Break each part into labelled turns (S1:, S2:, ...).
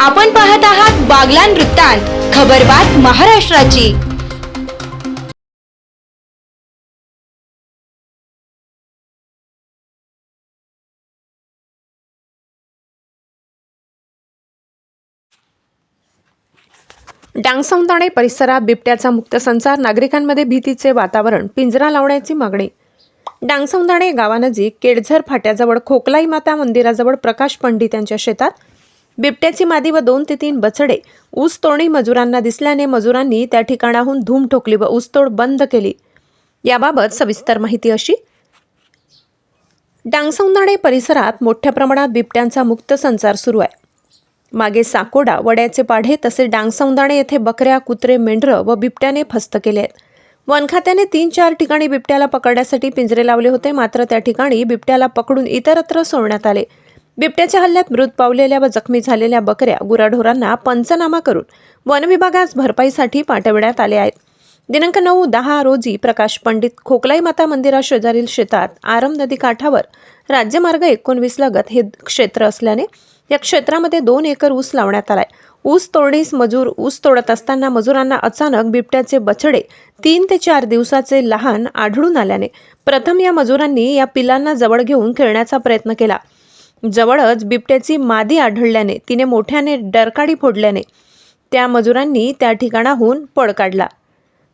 S1: आपण पाहत आहात बागलान वृत्तांत खबरबात महाराष्ट्राची.
S2: डांगसौंदाणे परिसरात बिबट्याचा मुक्त संचार नागरिकांमध्ये भीतीचे वातावरण पिंजरा लावण्याची मागणी. डांगसौंदाणे गावानजीक केडझर फाट्याजवळ खोकलाई माता मंदिराजवळ प्रकाश पंडित यांच्या शेतात बिबट्याची मादी व दोन ते तीन बछडे. ऊस तोडणी मजुरांना दिसल्याने मजुरांनी त्या ठिकाणाहून धूम ठोकली व ऊसतोड बंद केली. याबाबत सविस्तर माहिती अशी. डांगसौंदाणे परिसरात मोठ्या प्रमाणात बिबट्यांचा मुक्त संचार सुरू आहे. मागे साकोडा वड्याचे पाढे तसे डांगसौंदाणे येथे बकऱ्या कुत्रे मेंढरं व बिबट्याने फस्त केले आहेत. वनखात्याने तीन चार ठिकाणी बिबट्याला पकडण्यासाठी पिंजरे लावले होते मात्र त्या ठिकाणी बिबट्याला पकडून इतरत्र सोडण्यात आले. बिबट्याच्या हल्ल्यात मृत पावलेल्या व जखमी झालेल्या बकऱ्या गुराढोरांना पंचनामा करून वनविभागास भरपाईसाठी पाठविण्यात आले आहेत. दिनांक नऊ दहा रोजी प्रकाश पंडित खोकलाई माता मंदिरा शेजारील शेतात आरम नदी काठावर राज्यमार्ग एकोणवीस लगत हे क्षेत्र असल्याने या क्षेत्रामध्ये दोन एकर ऊस लावण्यात आलाय. ऊस तोडणीस मजूर ऊस तोडत असताना मजुरांना अचानक बिबट्याचे बछडे तीन ते चार दिवसाचे लहान आढळून आल्याने प्रथम या मजुरांनी या पिलांना जवळ घेऊन खेळण्याचा प्रयत्न केला. जवळच बिबट्याची मादी आढळल्याने तिने मोठ्याने डरकाडी फोडल्याने त्या मजुरांनी त्या ठिकाणाहून पळ काढला.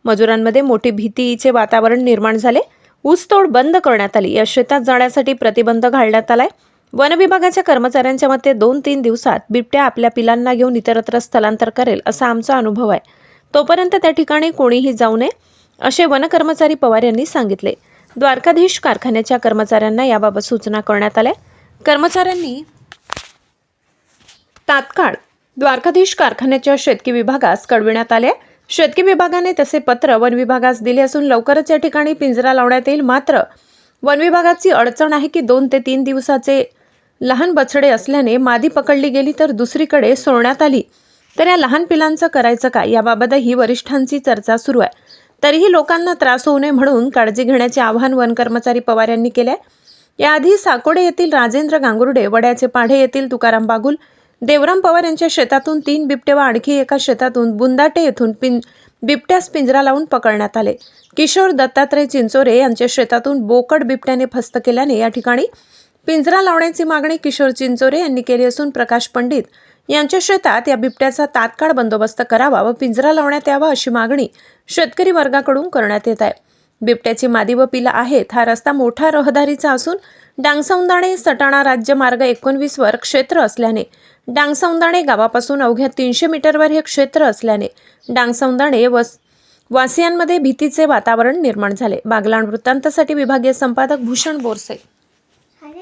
S2: मजुरांमध्ये मोठी भीतीचे वातावरण निर्माण झाले. ऊसतोड बंद करण्यात आली. या शेतात जाण्यासाठी प्रतिबंध घालण्यात आलाय. वन विभागाच्या कर्मचाऱ्यांच्या मते दोन तीन दिवसात बिबट्या आपल्या पिलांना घेऊन इतरत्र स्थलांतर करेल असा आमचा अनुभव आहे. तोपर्यंत त्या ठिकाणी कोणीही जाऊ नये असे वनकर्मचारी पवार यांनी सांगितले. द्वारकाधीश कारखान्याच्या कर्मचाऱ्यांना याबाबत सूचना करण्यात आल्या. कर्मचाऱ्यांनी तात्काळ द्वारकाधीश कारखान्याच्या शेतकी विभागास कळविण्यात आले. शेतकी विभागाने तसे पत्र वन विभागास दिले असून लवकरच या ठिकाणी पिंजरा लावण्यात येईल. मात्र वन विभागाची अडचण आहे की दोन ते तीन दिवसाचे लहान बछडे असल्याने मादी पकडली गेली तर दुसरीकडे सोडण्यात आली. तर या लहान पिलांचं करायचं काय? याबाबतही वरिष्ठांची चर्चा सुरू आहे. तरीही लोकांना त्रास होऊ नये म्हणून काळजी घेण्याचे आवाहन वन कर्मचारी पवार यांनी केले आहे याआधी साकोडे येथील राजेंद्र गांगुर्डे वड्याचे पाढे येथील तुकाराम बागुल देवराम पवार यांच्या शेतातून तीन बिबटे व आणखी एका शेतातून बुंदाटे येथून पिं बिबट्यास पिंजरा लावून पकडण्यात आले. किशोर दत्तात्रय चिंचोरे यांच्या शेतातून बोकड बिबट्याने फस्त केल्याने या ठिकाणी पिंजरा लावण्याची मागणी किशोर चिंचोरे यांनी केली असून प्रकाश पंडित यांच्या शेतात या बिबट्याचा तात्काळ बंदोबस्त करावा व पिंजरा लावण्यात यावा अशी मागणी शेतकरी वर्गाकडून करण्यात येत आहे. बिबट्याची मादी व पिला आहेत. हा रस्ता मोठा रहदारीचा असून डांगसौंदाणे सटाणा राज्य मार्ग क्षेत्र असल्याने डांगसौंदाणे गावापासून अवघ्या तीनशे मीटरवर हे क्षेत्र असल्याने डांगसौंदाणे वस वासियांमध्ये भीतीचे वातावरण निर्माण झाले. बागलाण वृत्तांतासाठी विभागीय संपादक भूषण बोरसे